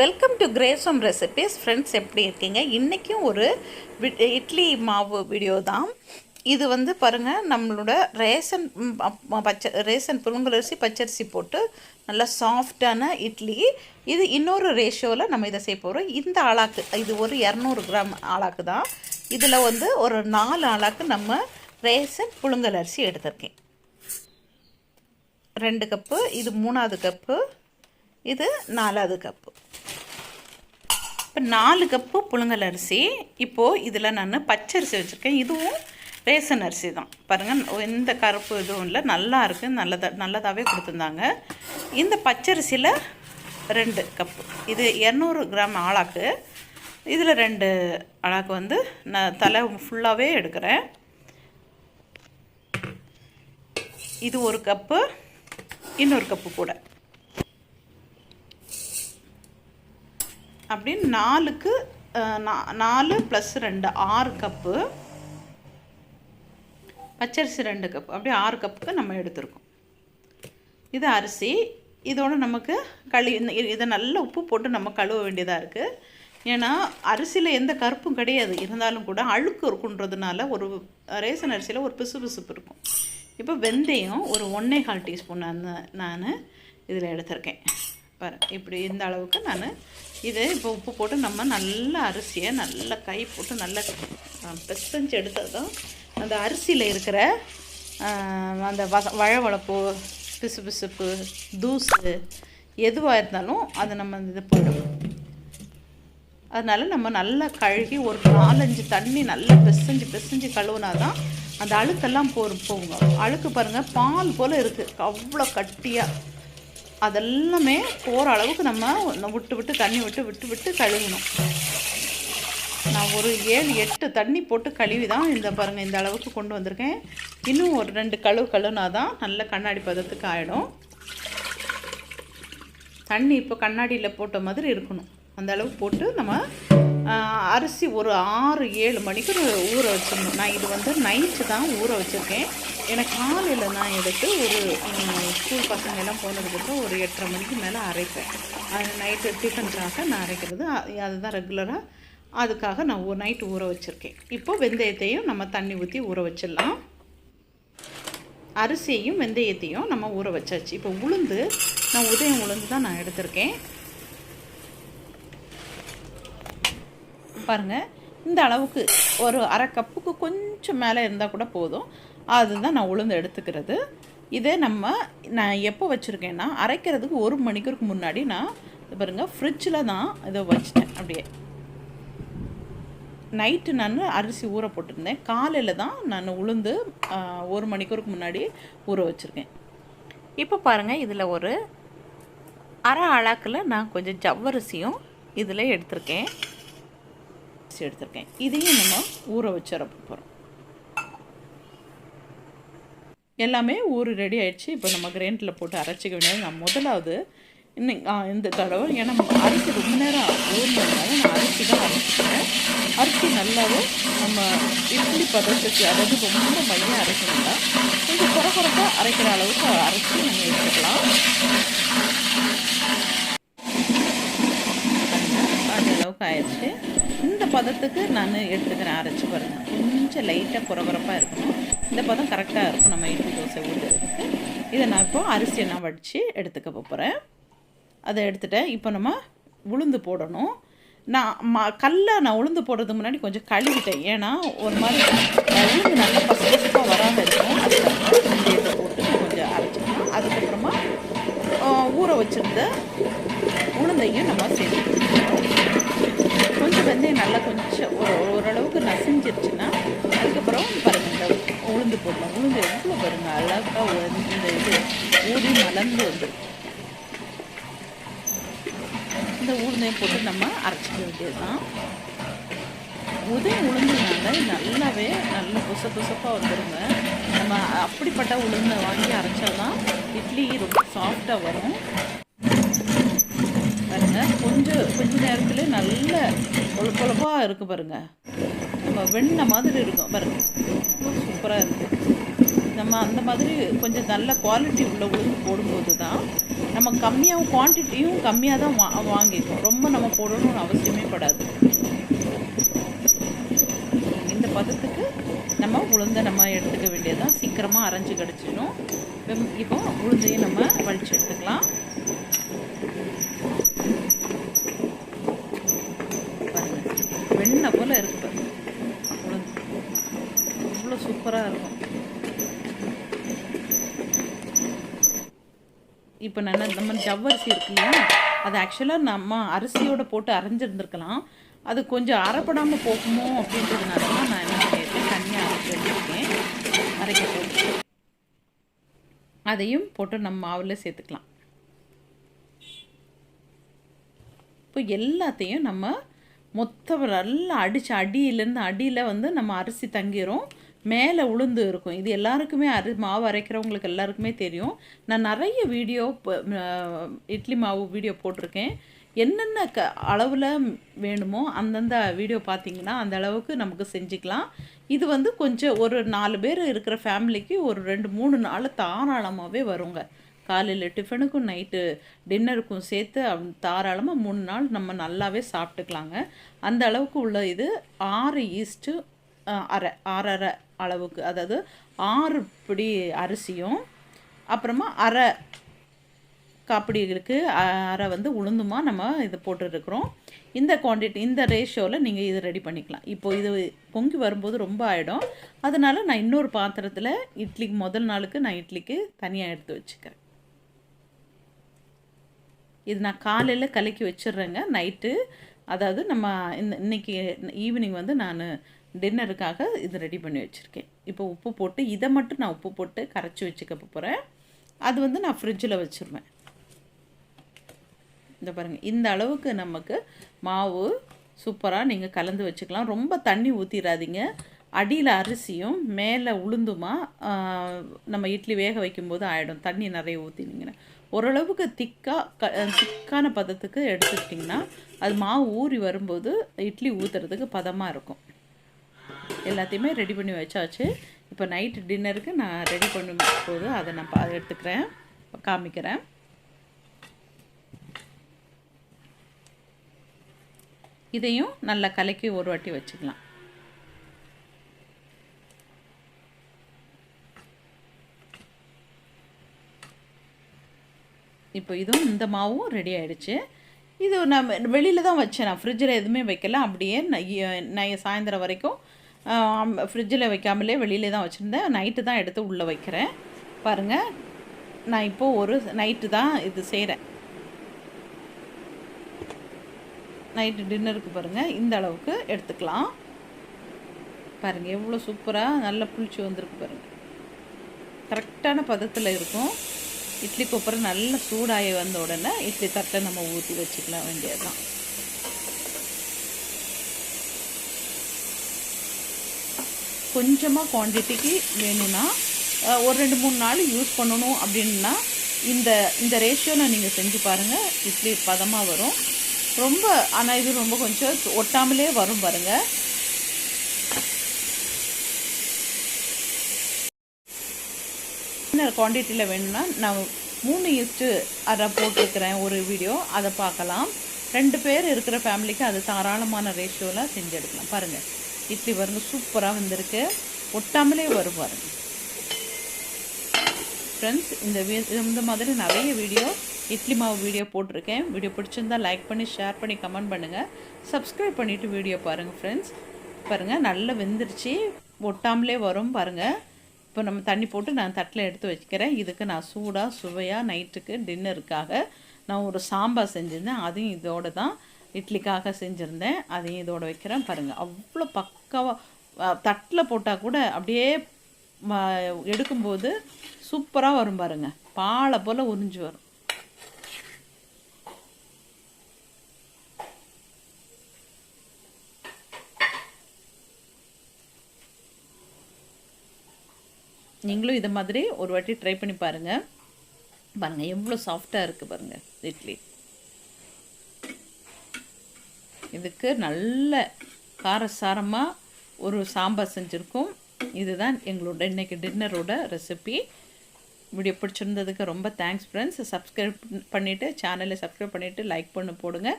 Welcome to கிரேசம் recipes friends எப்படி இருக்கீங்க? இன்றைக்கும் ஒரு இட்லி மாவு வீடியோ தான். இது வந்து பாருங்கள் நம்மளோட ரேசன் பச்சை ரேசன் புழுங்கலரிசி பச்சரிசி போட்டு நல்லா சாஃப்டான இட்லி. இது இன்னொரு ரேஷியோவில் நம்ம இதை செய்ய போகிறோம் இந்த ஆளாக்கு இது ஒரு இரநூறு கிராம் ஆளாக்கு தான். இதில் வந்து ஒரு நாலு ஆளாக்கு நம்ம ரேஷன் புழுங்கலரிசி எடுத்திருக்கேன். ரெண்டு கப்பு இது மூணாவது கப்பு. இது நாலாவது கப்பு. இப்போ நாலு கப்பு புழுங்கல் அரிசி. இப்போது இதில் நான் பச்சரிசி வச்சுருக்கேன். இதுவும் ரேசன் அரிசி தான். பாருங்கள் எந்த கருப்பு இதுவும் இல்லை. நல்லா இருக்குது நல்லதா நல்லதாகவே கொடுத்துருந்தாங்க. இந்த பச்சரிசியில் ரெண்டு கப்பு. இது இரநூறு கிராம் ஆளாக்கு. இதில் ரெண்டு அழாக்கு வந்து நான் தலை ஃபுல்லாகவே எடுக்கிறேன். இது ஒரு கப்பு. இன்னொரு கப்பு கூட. அப்படின்னு நாலுக்கு நா- நாலு ப்ளஸ் ரெண்டு ஆறு கப்பு பச்சரிசி ரெண்டு கப் அப்படியே ஆறு கப்புக்கு நம்ம எடுத்திருக்கோம். இது அரிசி. இதோடு நமக்கு களி இதை நல்லா உப்பு போட்டு நம்ம கழுவ வேண்டியதாக இருக்குது ஏன்னா அரிசியில் எந்த கருப்பும் கிடையாது. இருந்தாலும் கூட அழுக்கு இருக்குன்றதுனால ஒரு ரேசன் அரிசியில் ஒரு பிசு பிசுப்பு இருக்கும். இப்போ வெந்தயம் ஒரு ஒன்றே கால் டீஸ்பூன் அந்த நான் இதில் எடுத்திருக்கேன். பாரு இப்படி இந்த அளவுக்கு நான் இது இப்போ உப்பு போட்டு நம்ம நல்லா அரிசியை நல்லா கை போட்டு நல்லா பெசஞ்சு எடுத்தால் தான் அந்த அரிசியில் இருக்கிற அந்த வச வழவழப்பு பிசு பிசுப்பு தூசு எதுவாக இருந்தாலும் அதை நம்ம இது போயிடும் அதனால் நம்ம நல்லா கழுகி ஒரு நாலஞ்சு தண்ணி நல்லா பிசைஞ்சு பிசைஞ்சு கழுவுனா தான் அந்த அழுக்கெல்லாம் போ போகுங்க. அழுக்கு பாருங்கள் பால் போல் இருக்குது அவ்வளோ கட்டியாக அதெல்லாமே போகிற அளவுக்கு நம்ம விட்டு விட்டு தண்ணி விட்டு விட்டு விட்டு கழுவணும். நான் ஒரு ஏழு எட்டு தண்ணி போட்டு கழுவி தான் இந்த பாருங்கள் இந்த அளவுக்கு கொண்டு வந்திருக்கேன். இன்னும் ஒரு ரெண்டு கழுவு கழுவுனா தான் நல்ல கண்ணாடி பதத்துக்கு ஆகிடும் தண்ணி இப்போ கண்ணாடியில் போட்ட மாதிரி இருக்கணும். அந்த அளவுக்கு போட்டு நம்ம அரிசி ஒரு ஆறு ஏழு மணிக்கு ஊற வச்சிடணும். நான் இது வந்து நைட்டு தான் ஊற வச்சுருக்கேன். எனக்கு காலையில் நான் எடுத்து ஒரு ஸ்கூல் பசங்க எல்லாம் போனதுக்கப்புறம் ஒரு எட்டரை மணிக்கு மேலே அரைப்பேன். அது நைட்டு டிஃபனுக்காக நான் அரைக்கிறது. அதுதான் ரெகுலராக அதுக்காக நான் ஒரு நைட்டு ஊற வச்சுருக்கேன். இப்போ வெந்தயத்தையும் நம்ம தண்ணி ஊற்றி ஊற வச்சிடலாம். அரிசியையும் வெந்தயத்தையும் நம்ம ஊற வச்சாச்சு. இப்போ உளுந்து நான் உதயம் உளுந்து தான் நான் எடுத்திருக்கேன். பாருங்கள் இந்த அளவுக்கு ஒரு அரை கப்புக்கு கொஞ்சம் மேலே இருந்தால் கூட போதும். அதுதான் நான் உளுந்து எடுத்துக்கிறது. இதே நம்ம நான் எப்போ வச்சுருக்கேன்னா அரைக்கிறதுக்கு ஒரு மணிக்கூருக்கு முன்னாடி நான் பாருங்கள் ஃப்ரிட்ஜில் தான் இதை வச்சிட்டேன் அப்படியே. நைட்டு நான் அரிசி ஊற போட்டிருந்தேன். காலையில் தான் நான் உளுந்து ஒரு மணிக்கூருக்கு முன்னாடி ஊற வச்சுருக்கேன். இப்போ பாருங்கள் இதில் ஒரு அரை அழாக்கில் நான் கொஞ்சம் ஜவ்வரிசியும் இதில் எடுத்திருக்கேன். எடுத்திருக்கேன். இதையும் நம்ம ஊற வச்சிட போகிறோம் எல்லாமே ஊறு ரெடி ஆயிடுச்சு. இப்போ நம்ம கிரைண்டரில் போட்டு அரைச்சிக்க வேண்டியது நான் முதலாவது இன்னைக்கு இந்த தடவை ஏன்னா அரிசி ரொம்ப நேரம் ஊறினதுனால நான் அரிசி தான் அரைச்சிக்கிறேன். அரிசி நல்லாவே நம்ம இட்லி பதத்துக்கு அதாவது ரொம்ப மையம் அரைக்கணும்னா கொஞ்சம் குறை குறைப்பாக அரைக்கிற அளவுக்கு அரைச்சி நம்ம எடுத்துக்கலாம். அந்த அளவுக்கு ஆயிடுச்சு. இந்த பதத்துக்கு நான் எடுத்துக்கிறேன். அரைச்சி பாருங்கள் கொஞ்சம் லைட்டாக குறகுறப்பாக இருக்கணும். இந்த பதம் கரெக்டாக இருக்கும். நம்ம இட்லி தோசை ஊற்றுறதுக்கு இதை நான் இப்போ அரிசியை நான் வடித்து எடுத்துக்க போகிறேன் அதை எடுத்துட்டேன் இப்போ நம்ம உளுந்து போடணும். நான் ம கல்ல நான் உளுந்து போடுறதுக்கு முன்னாடி கொஞ்சம் கழுவிட்டேன். ஏன்னா ஒரு மாதிரி உளுந்து நல்லா பசு பசுப்பாக வராமல் இருக்கும். அதுக்கப்புறம் போட்டு கொஞ்சம் அரைச்சிக்கலாம் அதுக்கப்புறமா ஊற வச்சிருந்த உளுந்தையும் நம்ம சேர்த்துக்கணும். கொஞ்சம் வந்து நல்லா கொஞ்சம் ஒரு ஓரளவுக்கு நசிஞ்சிருச்சுன்னா அதுக்கப்புறம் பாருங்க உளுந்து போடலாம். உளுந்து எவ்வளோ பாருங்க அழகாக உளுந்து இந்த இது ஊறி மலர்ந்து வந்துருக்கு. இந்த உளுந்தையும் போட்டு நம்ம அரைச்சிக்க வேண்டியது தான் உதயம் உளுந்துனால நல்லாவே நல்ல புச புசப்பாக வந்துருங்க. நம்ம அப்படிப்பட்ட உளுந்தை வாங்கி அரைச்சாதான் இட்லி ரொம்ப சாஃப்டாக வரும். பாருங்க கொஞ்சம் கொஞ்ச நேரத்தில் நல்ல கொழ கொழப்பாக இருக்குது வெண்ணெய் மாதிரி இருக்கும் பாருங்க. சூப்பராக இருக்குது நம்ம அந்த மாதிரி கொஞ்சம் நல்ல குவாலிட்டி உள்ள உளுந்து போடும்போது தான் நம்ம கம்மியாகவும் குவான்டிட்டியும் கம்மியாக தான் வா வாங்கிக்கும் ரொம்ப நம்ம போடணும்னு அவசியமே படாது. இந்த பதத்துக்கு நம்ம உளுந்தை நம்ம எடுத்துக்க வேண்டியதான் சீக்கிரமாக அரைஞ்சு கிடச்சிடும் இப்போ உளுந்தையும் நம்ம வலிச்சு எடுத்துக்கலாம் பாருங்க வெண்ணெய் போல் இருக்கு பாருங்க உளுந்து அவ்வளோ சூப்பராக இருக்கும். இப்போ நான் நம்ம ஜவ்வரிசி இருக்கு இல்லையா அது ஆக்சுவலாக நம்ம அரிசியோட போட்டு அரைஞ்சிருந்துருக்கலாம். அது கொஞ்சம் அரைப்படாமல் போகுமோ அப்படின்றதுனால தான் நான் என்ன பண்ணியிருக்கேன் தனியாக அரைச்சி வச்சுருக்கேன். அரைக்க போட்டு அதையும் போட்டு நம்ம மாவில் சேர்த்துக்கலாம். இப்போ எல்லாத்தையும் நம்ம மொத்தம் நல்லா அடித்து அடியிலேருந்து அடியில் வந்து நம்ம அரிசி தங்கிரும். மேலே உளுந்து இருக்கும். இது எல்லாருக்குமே அரி மாவு அரைக்கிறவங்களுக்கு எல்லாருக்குமே தெரியும். நான் நிறைய வீடியோ இட்லி மாவு வீடியோ போட்டிருக்கேன். என்னென்ன க அளவில் வேணுமோ அந்தந்த வீடியோ பார்த்தீங்கன்னா அந்த அளவுக்கு நமக்கு செஞ்சுக்கலாம். இது வந்து கொஞ்சம் ஒரு நாலு பேர் இருக்கிற ஃபேமிலிக்கு ஒரு ரெண்டு மூணு நாள் தாராளமாகவே வருங்க. காலையில் டிஃபனுக்கும் நைட்டு டின்னருக்கும் சேர்த்து தாராளமாக மூணு நாள் நம்ம நல்லாவே சாப்பிட்டுக்கலாங்க. அந்த அளவுக்கு உள்ள இது ஆறு ஈஸ்ட்டு அரை ஆறரை அளவுக்கு அதாவது ஆறு பிடி அரிசியும் அப்புறமா அரை காப்பிடிகளுக்கு அரை வந்து உளுந்துமா நம்ம இதை போட்டுருக்குறோம். இந்த குவான்டிட்டி இந்த ரேஷியோவில் நீங்கள் இது ரெடி பண்ணிக்கலாம். இப்போது இது பொங்கி வரும்போது ரொம்ப ஆகிடும் அதனால் நான் இன்னொரு பாத்திரத்தில் இட்லிக்கு முதல் நாளுக்கு நான் இட்லிக்கு தனியாக எடுத்து வச்சுக்கிறேன். இது நான் காலையில் கலக்கி வச்சிடுறேங்க. நைட்டு அதாவது நம்ம இந்த இன்றைக்கி ஈவினிங் வந்து நான் டின்னருக்காக இது ரெடி பண்ணி வச்சுருக்கேன். இப்போ உப்பு போட்டு இதை மட்டும் நான் உப்பு போட்டு கரைச்சி வச்சுக்க போகிறேன் அது வந்து நான் ஃப்ரிட்ஜில் வச்சுருவேன். இந்த பாருங்கள் இந்த அளவுக்கு நமக்கு மாவு சூப்பராக நீங்கள் கலந்து வச்சுக்கலாம். ரொம்ப தண்ணி ஊற்றிடாதீங்க அடியில் அரிசியும் மேலே உளுந்துமா நம்ம இட்லி வேக வைக்கும்போது ஆகிடும் தண்ணி நிறைய ஊற்றினீங்கன்னா ஓரளவுக்கு திக்காக க திக்கான பதத்துக்கு எடுத்துக்கிட்டிங்கன்னா அது மாவு ஊறி வரும்போது இட்லி ஊற்றுறதுக்கு பதமாக இருக்கும். எல்லாத்தையுமே ரெடி பண்ணி வச்சாச்சு. இப்போ நைட்டு டின்னருக்கு நான் ரெடி பண்ணும் போது அதை நான் பா எடுத்துக்கிறேன். காமிக்கிறேன். இதையும் நல்லா கலக்கி ஒரு வாட்டி வச்சுக்கலாம். இப்போ இதுவும் இந்த மாவும் ரெடி ஆகிடுச்சு இது நான் வெளியில் தான் வச்சேன். நான் ஃப்ரிட்ஜில் எதுவுமே வைக்கல. அப்படியே நான் சாயந்தரம் வரைக்கும் ஃப்ரிட்ஜில் வைக்காமலே வெளியிலே தான் வச்சுருந்தேன். நைட்டு தான் எடுத்து உள்ளே வைக்கிறேன். பாருங்கள் நான் இப்போது ஒரு நைட்டு தான் இது செய்கிறேன் நைட்டு டின்னருக்கு பாருங்கள் இந்த அளவுக்கு எடுத்துக்கலாம். பாருங்கள் எவ்வளோ சூப்பராக நல்லா புளிச்சு வந்திருக்கு பாருங்கள் கரெக்டான பதத்தில் இருக்கும். இட்லி கொப்பரை நல்லா சூடாகி வந்த உடனே இட்லி தட்டை நம்ம ஊற்றி வச்சுக்கலாம் வேண்டியதுதான். கொஞ்சமாக குவான்டிட்டிக்கு வேணும்னா ஒரு ரெண்டு மூணு நாள் யூஸ் பண்ணணும் அப்படின்னா இந்த இந்த ரேஷியோவில் நீங்கள் செஞ்சு பாருங்கள் இட்லி பதமாக வரும். ரொம்ப ஆனால் இது ரொம்ப கொஞ்சம் ஒட்டாமலே வரும் பாருங்கள் என்ன குவான்டிட்டியில் வேணும்னா நான் மூணு இஸ்ட்டு அதை போட்டிருக்கிறேன் ஒரு வீடியோ அதை பார்க்கலாம். ரெண்டு பேர் இருக்கிற ஃபேமிலிக்கு அது தாராளமான ரேஷியோவில் செஞ்சு எடுக்கலாம். பாருங்கள் இட்லி பாருங்க சூப்பராக வந்திருக்கு. ஒட்டாமலே வரும் பாருங்க. ஃப்ரெண்ட்ஸ் இந்த இந்த மாதிரி நிறைய வீடியோ இட்லி மாவு வீடியோ போட்டிருக்கேன். வீடியோ பிடிச்சிருந்தா லைக் பண்ணி ஷேர் பண்ணி கமெண்ட் பண்ணுங்கள் சப்ஸ்கிரைப் பண்ணிவிட்டு வீடியோ பாருங்கள் ஃப்ரெண்ட்ஸ் பாருங்கள் நல்லா வெந்துருச்சு. ஒட்டாமலே வரும் பாருங்கள் இப்போ நம்ம தண்ணி போட்டு நான் தட்டில் எடுத்து வச்சுக்கிறேன் இதுக்கு நான் சூடாக சுவையாக நைட்டுக்கு டின்னருக்காக நான் ஒரு சாம்பார் செஞ்சுருந்தேன். அதையும் இதோடு தான். இட்லிக்காக செஞ்சுருந்தேன். அதையும் இதோடு வைக்கிறேன். பாருங்கள் அவ்வளோ பக்காவாக தட்டில் போட்டால் கூட அப்படியே எடுக்கும்போது சூப்பராக வரும் பாருங்கள் பாலை போல் உறிஞ்சு வரும். நீங்களும் இதை மாதிரி ஒரு வாட்டி ட்ரை பண்ணி பாருங்கள் பாருங்கள் எவ்வளோ சாஃப்டாக இருக்குது பாருங்கள் இட்லி. இதுக்கு நல்ல காரசாரமாக ஒரு சாம்பார் செஞ்சுருக்கோம். இதுதான் எங்களோட இன்றைக்கி டின்னரோட ரெசிபி வீடியோ பிடிச்சிருந்ததுக்கு ரொம்ப தேங்க்ஸ் ஃப்ரெண்ட்ஸ் சப்ஸ்கிரைப் பண்ணிவிட்டு சேனலை சப்ஸ்கிரைப் பண்ணிவிட்டு லைக் பண்ண போடுங்க.